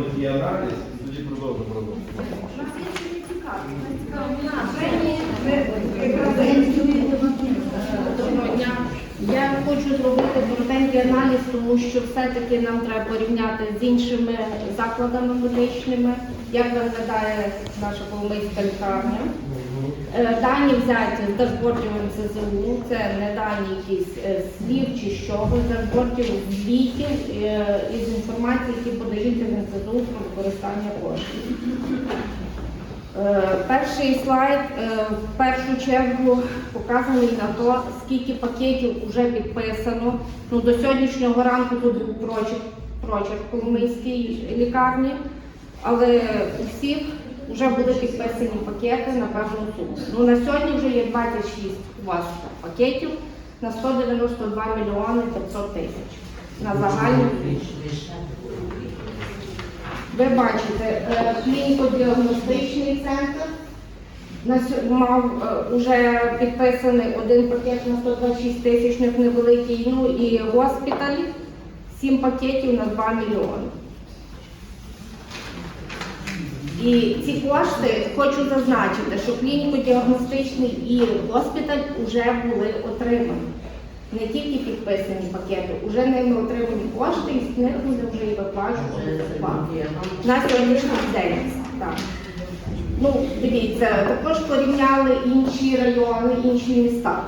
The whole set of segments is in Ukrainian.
робить і аналіз, і тоді продовжуємо роботу. Доброго дня. Я хочу зробити коротенький аналіз, тому що все-таки нам треба порівняти з іншими закладами медичними, як виглядає наша Коломийська лікарня. Е, Дані взяті з дашбордів НСЗУ, це не дані якісь е, слів чи що, з дашбордів звітів е, із інформації, які подаються в НСЗУ про використання коштів. Перший слайд в першу чергу показаний на то, скільки пакетів вже підписано. Ну, до сьогоднішнього ранку тут був прочерк, прочерк Коломийській лікарні, але у всіх вже були підписані пакети на певну суму. Ну, на сьогодні вже є 26 у вас пакетів на 192 мільйони 500 тисяч на загальну ви бачите, е, клініко-діагностичний центр мав е, уже підписаний один пакет на 126 тисячних невеликий, ну і госпіталь 7 пакетів на 2 мільйони. І ці кошти хочу зазначити, що клініко-діагностичний і госпіталь вже були отримані. Не тільки підписані пакети, вже ними отримані кошти, і з них буде вже і зарплату. На сьогоднішній день. Так. Ну, дивіться, також порівняли інші райони, інші міста.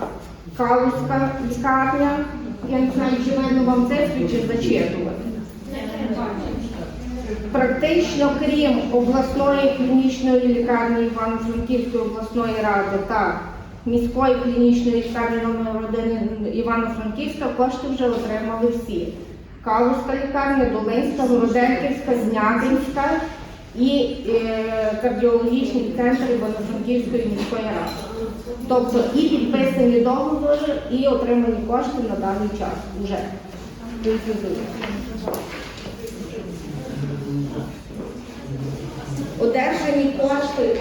Калузька лікарня, я не знаю, чи видно вам цифри, чи зачитувати. Практично крім обласної клінічної лікарні Івано-Франківської обласної ради та міської клінічної лікарні номер 1 Івано-Франківська кошти вже отримали всі. Калузька лікарня, Долинська, Городенківська, Знятинська і е, кардіологічний центр Івано-Франківської міської ради. Тобто і підписані договори, і отримані кошти на даний час вже. Одержані кошти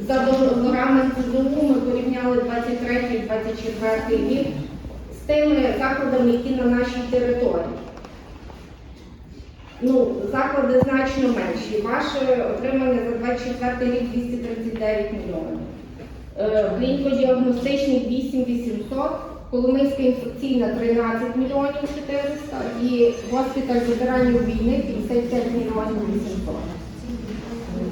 за договорами ЦЗУ ми порівняли 23-24 рік з тими закладами, які на нашій території. Ну, заклади значно менші. Ваше отримання за 24 рік 239 мільйонів. Е, Клініко-діагностичний 8800, Коломийська інфекційна 13 мільйонів 400 і госпіталь ветеранів війни 55 мільйонів 800.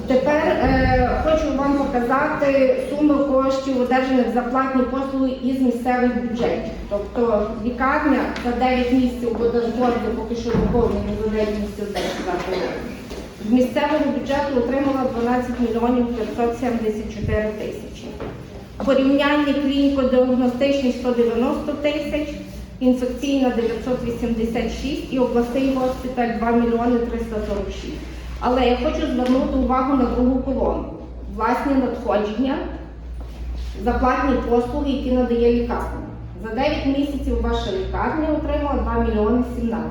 Тепер е, хочу вам показати суми коштів, одержаних за платні послуги із місцевих бюджетів. Тобто лікарня за 9 місяців бо дashборди поки що виповнені за 9 місяців 10 років. З місцевого бюджету отримала 12 мільйонів 574 тисячі. Порівняння клініко-діагностичний 190 тисяч, інфекційна 986 і обласний госпіталь 2 мільйони 346. Але я хочу звернути увагу на другу колону. Власні надходження, заплатні послуги, які надає лікарня. За 9 місяців ваша лікарня отримала 2 мільйони 17.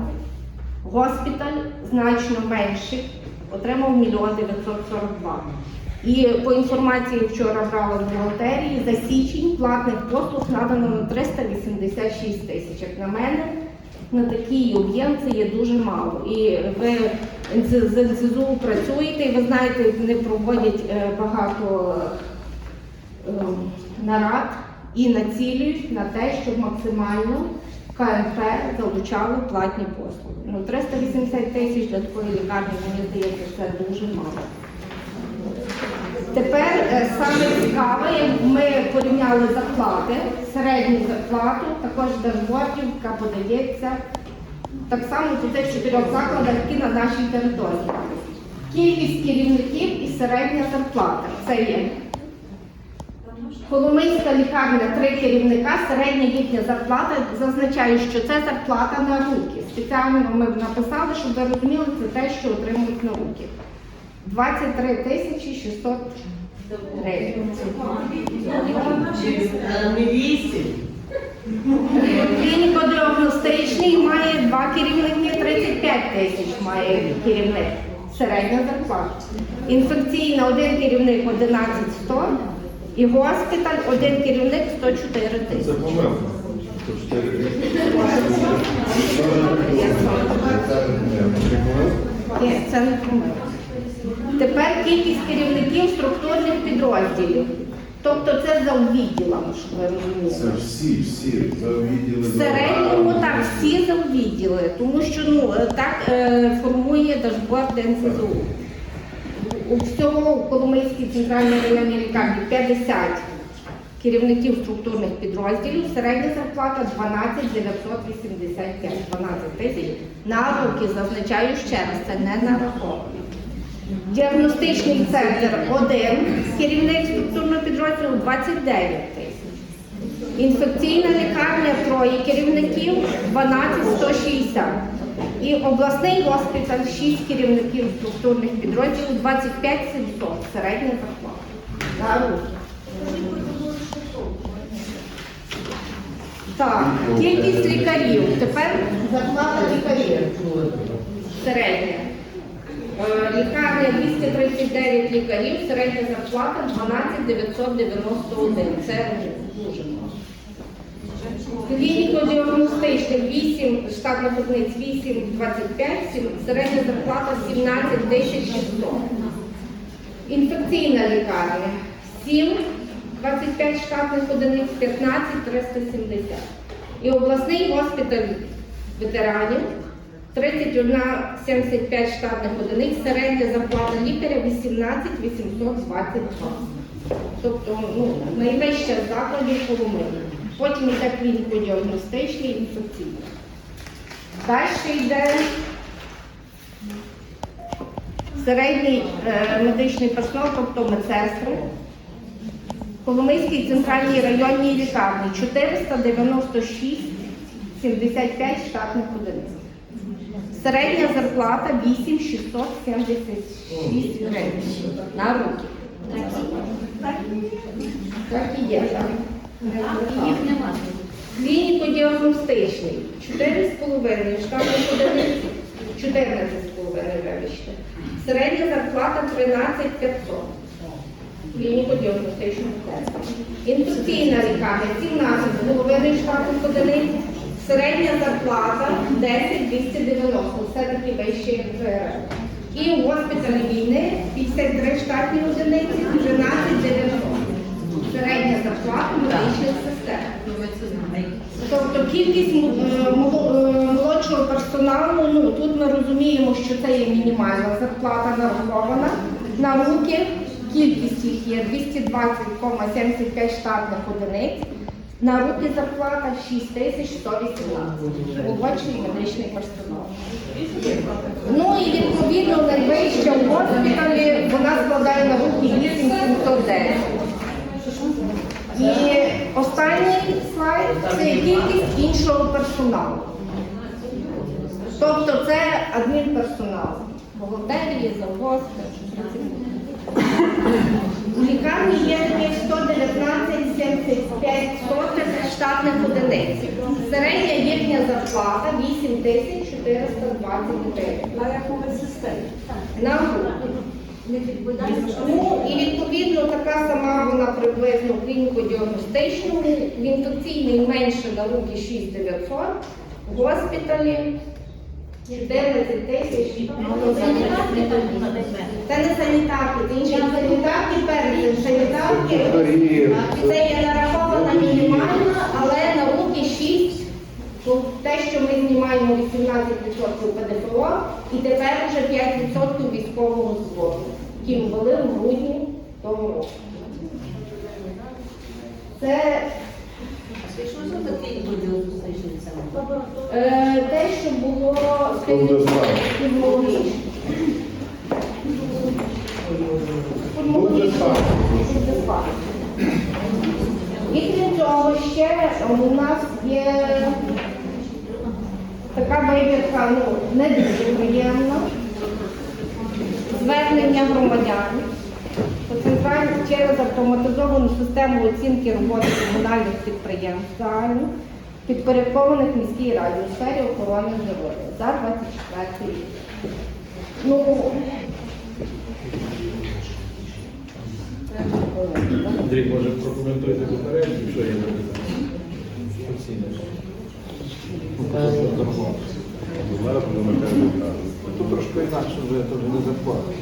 Госпіталь значно менший, отримав 1 мільйон 942. І по інформації вчора брала з бухгалтерії, за січень платних послуг надано на 386 тисяч. Як на мене, на такий об'єм це є дуже мало. І ви з НСЗУ працюєте, і ви знаєте, вони проводять е, багато е, нарад і націлюють на те, щоб максимально КНП залучали платні послуги. Ну, 380 тисяч для такої лікарні, мені здається, це дуже мало. Тепер е, саме цікаве, ми порівняли зарплати, середню зарплату, також дашбордів, яка подається так само по цих чотирьох закладах, які на нашій території. Кількість керівників і середня зарплата. Це є Коломийська лікарня, три керівника, середня їхня зарплата зазначає, що це зарплата на руки. Спеціально ми написали, щоб ви розуміли, це те, що отримують на руки. 23 тисячі 600 гривень. Не. Клініко-діагностичний має два керівники, 35 тисяч має керівник. Середня зарплата. Інфекційна один керівник 11 100 і госпіталь один керівник 104 Це тисячі. помилка. це не помилка. Тепер кількість керівників структурних підрозділів. Тобто це за відділами, щоб ви Це всі, всі за відділи. В середньому так всі за відділи, тому що ну е, так е, формує дашборд НСЗУ. У всьому у Коломийській центральній районній лікарні 50 керівників структурних підрозділів, середня зарплата 12 985, 12 тисяч на руки, зазначаю ще раз, це не нараховано. Діагностичний центр 1, керівник структурного підрозділу 29 тисяч. Інфекційна лікарня троє керівників 12 160. І обласний госпіталь 6 керівників структурних підрозділів 25 700. Середня зарплата. Так, кількість лікарів. Тепер зарплата лікарів. Середня. Е, 239 лікарів, середня зарплата 12 991. Це дуже мало. Клініко-діагностичних 8, штатних одиниць 8, 25, сім- середня зарплата 17 тисяч 600. Інфекційна лікарня 7, 25 штатних одиниць 15 370. І обласний госпіталь ветеранів 31 75 штатних одиниць, середня зарплата лікаря 18 822. Тобто ну, найвища закладів Коломиї. Потім йде клініко-діагностичний інфекційний. Далі йде середній е, медичний персонал, тобто медсестри. Коломийській центральній районній лікарні 496 75 штатних одиниць. Середня зарплата 8 676 гривень на руки. Так і є. так. Їх нема. Клініко-діагностичний 4,5 штатних одиниць, 14,5 вибачте. Середня зарплата 13 500. Клініко-діагностичного центру. Інфекційна лікарня 17,5 штатних одиниць. Середня зарплата 10 290, все-таки вище як І у госпіталі війни 53 штатні одиниці, 13 90. Середня зарплата медичних систем. Тобто кількість е, е, молодшого персоналу, ну тут ми розуміємо, що це є мінімальна зарплата нарахована на руки. Кількість їх є 220,75 штатних одиниць. На руки зарплата 6118, молодший медичний персонал. Ну і відповідно найвища в госпіталі вона складає на руки 8710. І останній слайд це кількість іншого персоналу. Тобто це адмінперсонал. Волонтері, завгоспи, У лікарні є 110. 85 сотень штатних одиниць. Середня їхня зарплата 8420 гривень. На яку ви систему? Ну і відповідно така сама вона приблизно в лінько-діагностичному, в інфекційній менше на науки 6900, в госпіталі. 14 тисяч. Це не санітарки, це інші санітарки, перед санітарки. Це є нарахована мінімальна, але на руки 6. То те, що ми знімаємо 18% ПДФО, і тепер вже 5% військового збору, який ввели в грудні того року. Це Що за такий е, те, що було знати. І крім цього ще у нас є така вибірка, ну, не дуже приємна. Звернення громадян через автоматизовану систему оцінки роботи комунальних підприємств загальних, підпорядкованих міській раді у сфері охорони здоров'я за 24 рік. Ну, Андрій, може прокоментуйте попередньо, що є. Зараз будемо. Тут трошки інакше вже не зарплата.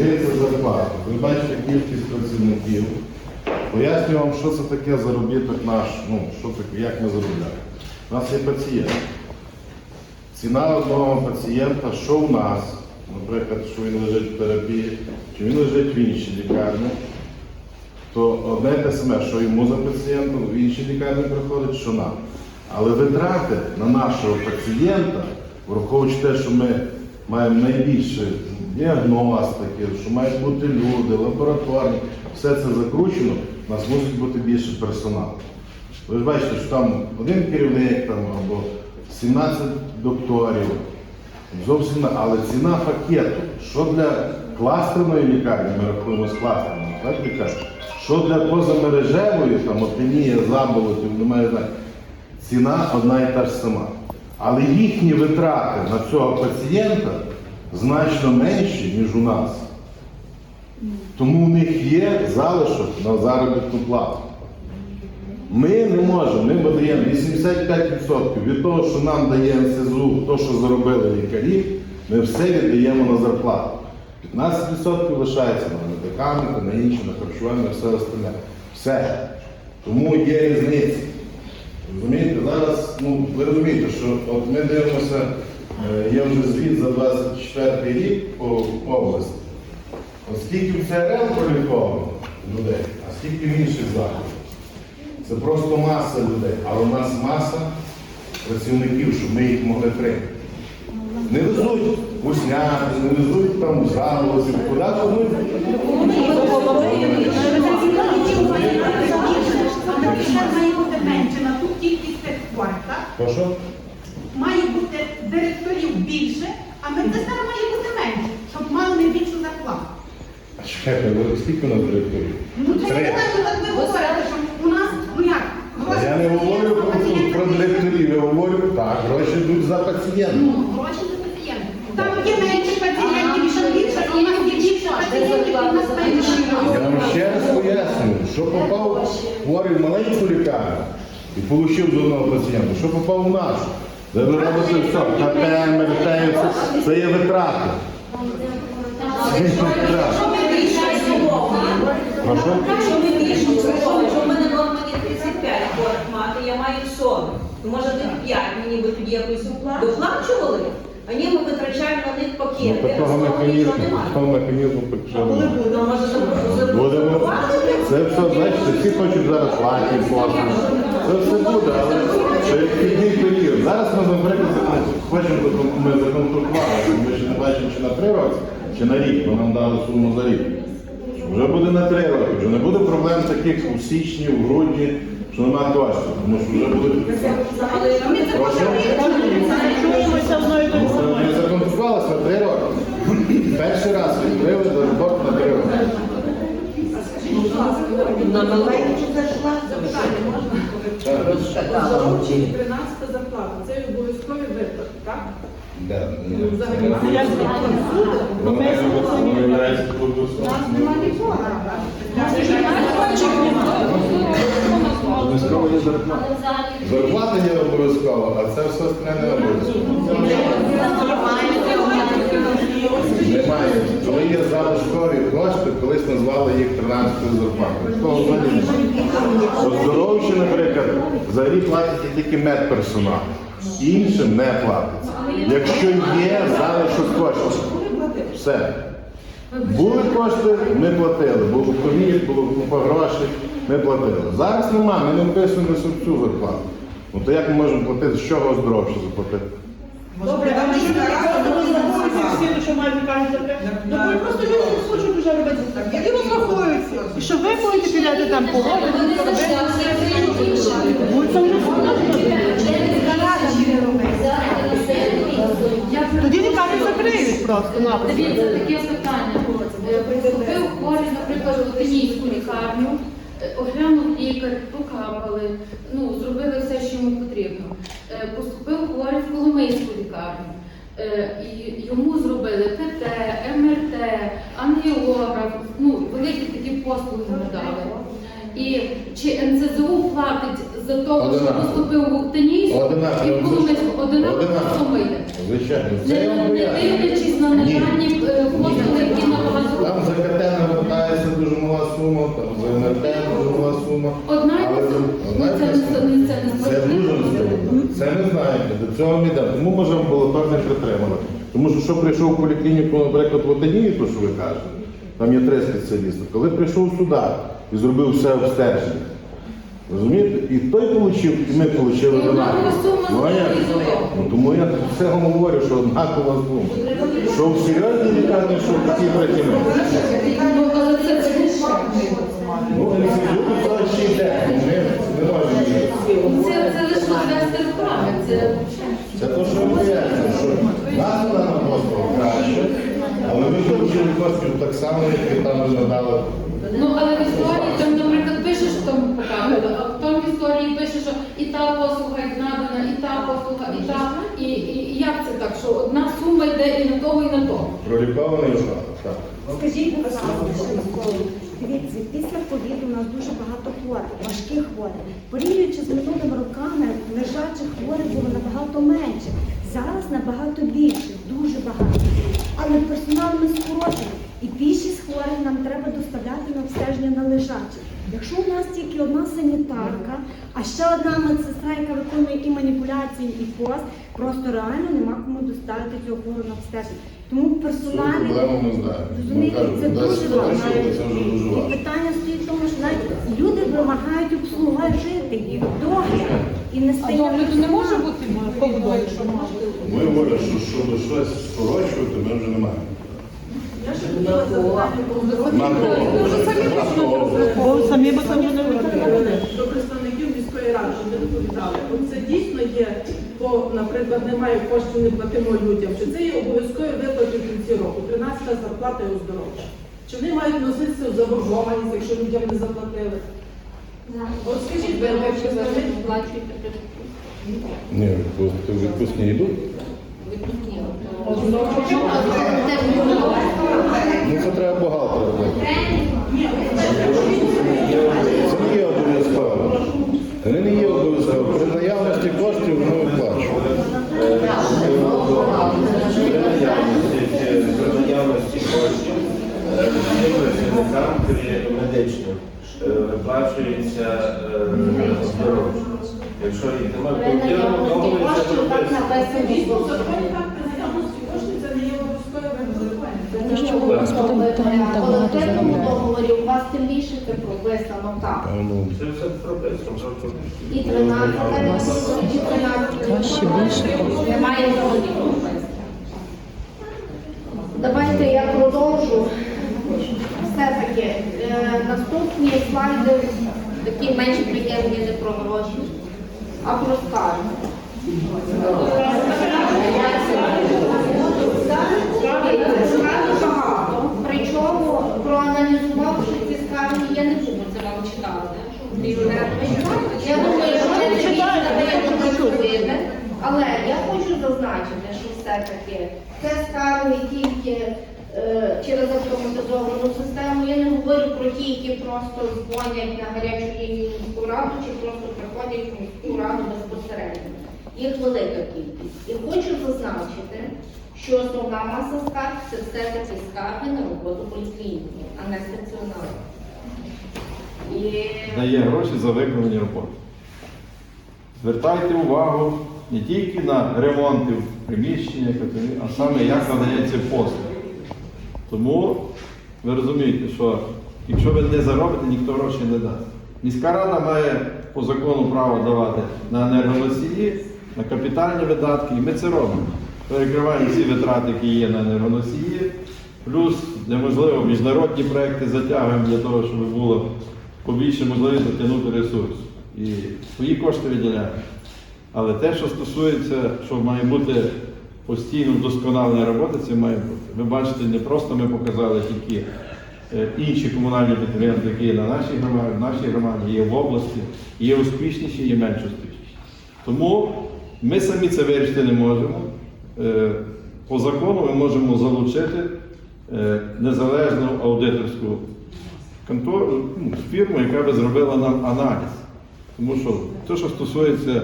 Не здається зарплата? Ви бачите кількість працівників. Поясню вам, що це таке заробіток наш, ну, що таке, як ми заробляємо. У нас є пацієнт. Ціна одного пацієнта, що у нас, наприклад, що він лежить в терапії, чи він лежить в іншій лікарні, то одне те саме, що йому за пацієнтом, в іншій лікарні приходить, що нам. Але витрати на нашого пацієнта, враховуючи те, що ми маємо найбільше діагностики, що мають бути люди, лабораторні, все це закручено, у нас мусить бути більше персоналу. Ви ж бачите, що там один керівник там, або 17 докторів, зовсім, але ціна пакету, що для кластерної лікарні, ми рахуємо з кластерної, так лікарні, що для позамережевої, там опенія, заболотів, немає знання, ціна одна і та ж сама. Але їхні витрати на цього пацієнта значно менші, ніж у нас. Тому у них є залишок на заробітну плату. Ми не можемо, ми подаємо 85% від того, що нам дає НСЗУ, то, що заробили лікарі, ми все віддаємо на зарплату. 15% лишається на медикаменти, на інші, на харчування, все остальне. Все. Тому є різниця. Розумієте, зараз, ну, ви розумієте, що от ми дивимося, є вже звіт за 24 рік по області. От скільки в ЦРЛ проліковано людей, а скільки в інших закладах. Це просто маса людей, але у нас маса працівників, щоб ми їх могли прийняти. Не везуть вкусняти, не везуть там заголосів, куди ми. Має бути менше на ту кількість хворих, так? Має бути директорів більше, а медсестер має бути менше, щоб мали найбільшу зарплату. А чекайте, ви скільки у нас директорів? Ну це я не знаю, так ви говорите, що у нас, ну як, гроші Я не говорю про, про директорів, я говорю, так, гроші йдуть за пацієнтом. Ну, гроші за пацієнта. Там є менше пацієнтів, і що більше, а у нас є більше пацієнтів, і у нас менше. Я вам ще раз пояснюю, що попав хворий в маленьку лікарню і отримав з одного пацієнта, що попав в нашу. Ви робите все, КТ, МРТ, це, є витрати. Це є витрати. Прошу? Якщо ми більше, якщо в мене норма є 35 хворих мати, я маю 40, то може бути 5, мені би тоді якось доплачували, а ні, ми витрачаємо на них Ну, пакети, а такого механізму, такого механізму поки що немає. Ну, може, Будемо. Це все, бачите, всі хочуть зараз платні послуги. Це все буде, але це відхідний період. Зараз ми, наприклад, хочемо ми законтрактували, ми ще не бачимо, чи на три роки, чи на рік, бо нам дали суму за рік. Вже буде на три роки, вже не буде проблем таких у січні, в грудні, що немає коштів, тому що вже. Але ми законтрактувалися на три роки. Перший раз відкрили за на три роки. На маленьку зайшла. Так. Заручені 13 зарплата. Це обов'язкові виплати, так? Да, Ну, ну, взагалі, як це Воно воно являється. Обов'язково є зарплата. Зарплата є обов'язково, а це все не обов'язково. Немає. Коли є залишкові кошти, колись назвали їх 13 зарплатою. Оздоровчі, наприклад, взагалі платять тільки медперсонал. Іншим не платиться. Якщо є залишок коштів. Все. Були кошти, ми платили. Було ковід, було купа грошей, ми платили. Зараз нема, ми не вписуємо цю зарплату. Ну то як ми можемо платити, з чого оздоровче заплатити? Добре, а всі, що мають кажуть, ну ви просто люди не хочуть вже робити так. Які розраховуються? І що ви будете підняти там це вже Тоді лікарні закриють просто напросто. Дивіться, таке питання. Поступив хворий, наприклад, в Латинійську лікарню, оглянув лікар, покапали, ну, зробили все, що йому потрібно. Е, Поступив хворий в Коломийську лікарню. Е, І йому зробили КТ, МРТ, ангіограф, ну, великі такі послуги надали. І чи НЦЗУ платить за того, що Одинаково. поступив в Уктанійську і Одинаково. в Коломийську одинаково Одинаково. Звичайно, це Не, вам не пояснюю. дивлячись на наявні е, послуги, які набагато Там за КТ навертається дуже мала сума, там за НРТ дуже мала сума. Одна й Але сама. одна й це не- це не- це Це дуже справедливо. несправедливо. Це не знаєте, до цього ми йдемо. Тому може амбулаторне притримали. Тому що що прийшов в поліклініку, наприклад, в Одині, то що ви кажете, там є три спеціалісти. Коли прийшов сюди і зробив все обстеження, розумієте? І той отримав, і ми отримали однаково. Ну, а як? Ну, тому я все говорю, що однакова сума. Що в серйозній лікарні, що в такій працівниці. Ну, це. Ну, це ще йде. Ми не можемо. Це, це. Це те, що ми пояснюємо, що нас вона просто краще, але ми отримали коштів так само, як і там вже надали. Ну, але в історії там, наприклад, пише, що там показано, а в історії пише, що і та послуга як надана, і та послуга, і та. І, і, і як це так, що одна сума йде і на того, і на того. Пролікований вже. Так. Скажіть, будь ласка, дивіться, після ковіду у нас дуже багато хворих, важких хворих. Порівнюючи з минулими роками, лежачих хворих було набагато менше. Зараз набагато більше, дуже багато. Але персонал ми скорочені. І більшість хворих нам треба доставляти на обстеження на лежачих. Якщо у нас тільки одна санітарка, а ще одна медсестра, яка виконує і маніпуляції, і пост, просто реально нема кому доставити цього хворого на обстеження. Тому персоналі проблему ми знаємо. Ми Розумієте, кажемо, це дуже хтось, важливо. Це вже дуже І важко. питання стоїть в тому, що навіть люди вимагають обслуговувати їх догляд і не стає. Догляду не може бути поводою, якщо може. Ми говоримо, що щоб щось скорочувати, ми вже не маємо. Нам Ви вже самі Бо самі самі не до представників міської ради, щоб не доповідали. От це дійсно є, бо, наприклад, немає коштів, не платимо людям. Чи це є обов'язкові виплати в кінці року? 13 зарплата і оздоровча. Чи вони мають носитися в заборгованість, якщо людям не заплатили? От скажіть, ви сплачуєте Ні, відпускні йдуть. Ну це треба бухгалтера робити. Це не є обов'язково. Вони не є обов'язково. При наявності коштів вони виплачують. При наявності, при наявності коштів е, всім працівникам крім медичним е, виплачується е, оздоровче. Якщо їх немає, то в єдиному договорі це прописано. дійсно в законі так при наявності коштів це не є обов'язкові виплати. В колективному договорі у вас тим більше це прописано так. Ну, Це все прописано. І 13 і 13 немає прописано. Давайте я продовжу. Все-таки е, наступні слайди такі менш приємні не про гроші, а про скарги. Скарги багато, причому проаналізувавши ці скарги, я не буду це вам читати. Я думаю, що ви не читаєте, але я хочу зазначити, що все-таки це скарги тільки е, через автоматизовану систему. Я не говорю про ті, які просто дзвонять на гарячу лінію раду чи просто приходять в міську раду безпосередньо. Їх велика кількість. І хочу зазначити, що основна маса скарг це все-таки скарги на роботу поліклініки, а не стаціонару. І Дає гроші за виконані роботи. Звертайте увагу не тільки на ремонти в приміщеннях, а саме як надається послуг. Тому ви розумієте, що якщо ви не заробите, ніхто гроші не дасть. Міська рада має по закону право давати на енергоносії, на капітальні видатки, і ми це робимо. Перекриваємо всі витрати, які є на енергоносії, плюс, де можливо, міжнародні проекти затягуємо для того, щоб було побільше можливість затягнути ресурс. І свої кошти виділяємо. Але те, що стосується, що має бути постійно вдосконалення роботи, це має бути. Ви бачите, не просто ми показали тільки е, інші комунальні підприємства, які є на нашій громаді, в нашій громаді, є в області, є успішніші, є менш успішніші. Тому ми самі це вирішити не можемо. Е, По закону ми можемо залучити е, незалежну аудиторську контору, ну, фірму, яка би зробила нам аналіз. Тому що те, що стосується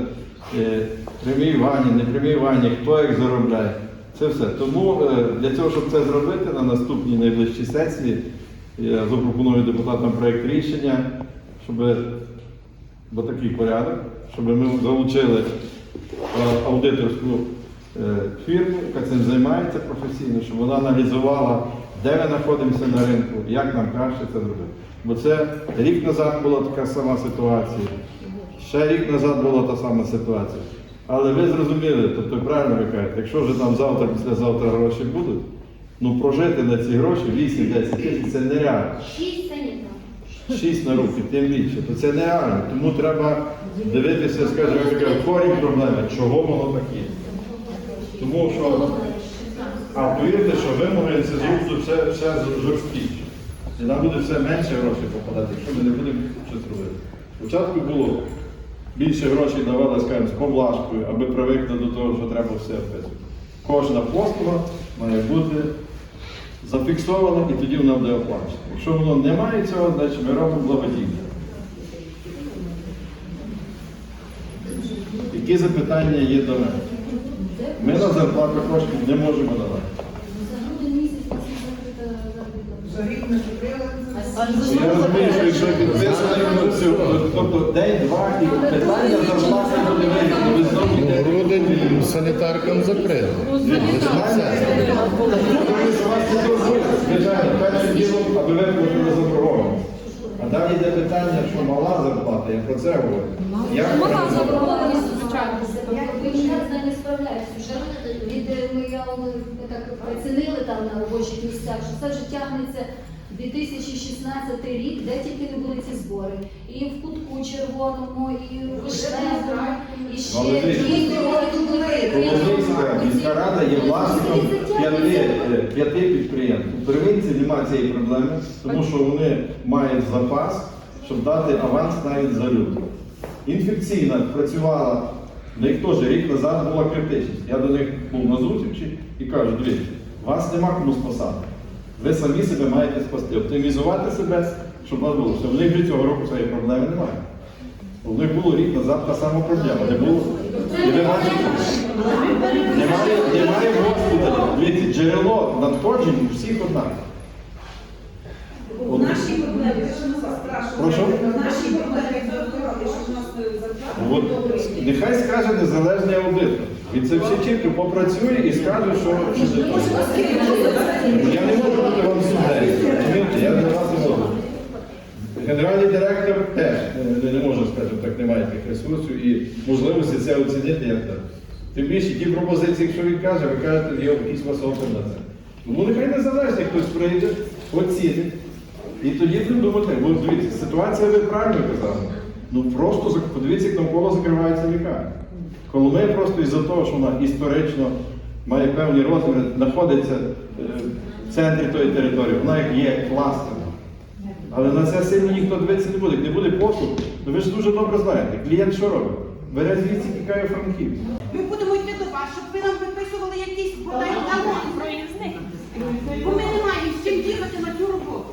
е, преміювання, непреміювання, хто як заробляє, це все. Тому е, для цього, щоб це зробити на наступній найближчій сесії, я запропоную депутатам проєкт рішення, щоб бо такий порядок, щоб ми залучили е, аудиторську е, фірму, яка цим займається професійно, щоб вона аналізувала, де ми знаходимося на ринку, як нам краще це зробити. Бо це рік назад була така сама ситуація, ще рік назад була та сама ситуація. Але ви зрозуміли, тобто правильно ви кажете, якщо вже там завтра, післязавтра гроші будуть, ну прожити на ці гроші 8-10 тисяч це нереально. Шість санітарів. 6 на руки, тим більше, то це нереально. Тому треба дивитися, скажімо, корінь проблеми, чого воно таке. Тому що, а повірте, що вимоги інституту будуть все, все жорсткіше. І нам буде все менше грошей попадати, якщо ми не будемо щось робити. Спочатку було більше грошей давали, скажімо, з поблажкою, аби привикли до того, що треба все вписувати. Кожна послуга має бути зафіксовано і тоді вона буде оплачена. Якщо воно не має цього, значить ми робимо благодійне. Які запитання є до мене? Ми на зарплату коштів не можемо давати. За грудень Я розумію, що якщо підписано, то це- тобто день-два і питання зарплати буде вирішено. Ви знову йдете. Грудень санітаркам закрили. Лише це. Звичайно, першим ділом, аби ви платили. А далі йде питання, що мала зарплата, я про це говорю. Як Мала заборгованість звичайно. Ви вже з. Вже від ми я ми так прицінили там на робочих місцях, що це вже тягнеться 2016 рік, де тільки не були ці збори. І в кутку червоному, і в вишневому, і ще Молодець. ті дороги були Коломийська міська рада є власником п'яти, е, п'яти підприємств. У первинці немає цієї проблеми, тому що вони мають запас, щоб дати аванс навіть за лютий. Інфекційна працювала, в них теж рік назад була критичність. Я до них був на зустрічі і кажу, дивіться, вас нема кому спасати. Ви самі себе маєте спасти, оптимізувати себе, щоб вас було все. В них вже цього року цієї проблеми немає. У них було рік назад та сама проблема. Не було. І ви бачите, немає, немає госпіталів. Дивіться, джерело надходжень у всіх однакове. От- Наші проблеми, що нас страшно. Наші проблеми з здоров'я, що в нас зарплата. От, нехай скаже незалежний аудитор. Він це всі чітко попрацює і скаже, що. Я не можу бути вам. Розумієте, Я для вас не. Генеральний директор теж не, не може, скажімо так, немає таких ресурсів і можливості це оцінити як так. Тим більше ті пропозиції, якщо він каже, ви кажете, є вас опит на це. Тому нехай незалежний хтось прийде, оцінить. І тоді будемо думати, бо дивіться, ситуація ви правильно казали. Ну просто подивіться, як навколо закривається лікарня. Коломия просто із-за того, що вона історично має певні розміри, знаходиться е, в центрі тої території, вона є кластером. Але на це сильно ніхто дивитися не буде. Як не буде послуг, то ви ж дуже добре знаєте, клієнт що робить? Бере звідси тікає в Франківськ. Ми будемо йти до вас, щоб ви нам виписували якісь бодай талон. Бо ми не маємо з чим їхати на цю роботу.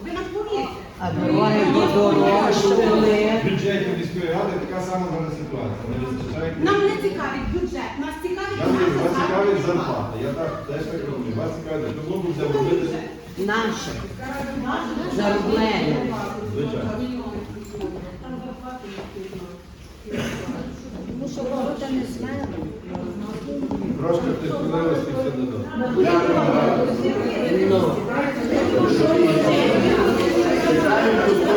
А дороги подорожчали. В бюджеті міської ради така сама зараз ситуація. Не вистачає. Нам не цікавить бюджет, нас цікавить Я вас цікавить зарплата. Я так теж так розумію. Вас цікавить, тому буде робити. Наше. Зароблення. Звичайно. Тому що робота не. Трошки все додому. Thank you.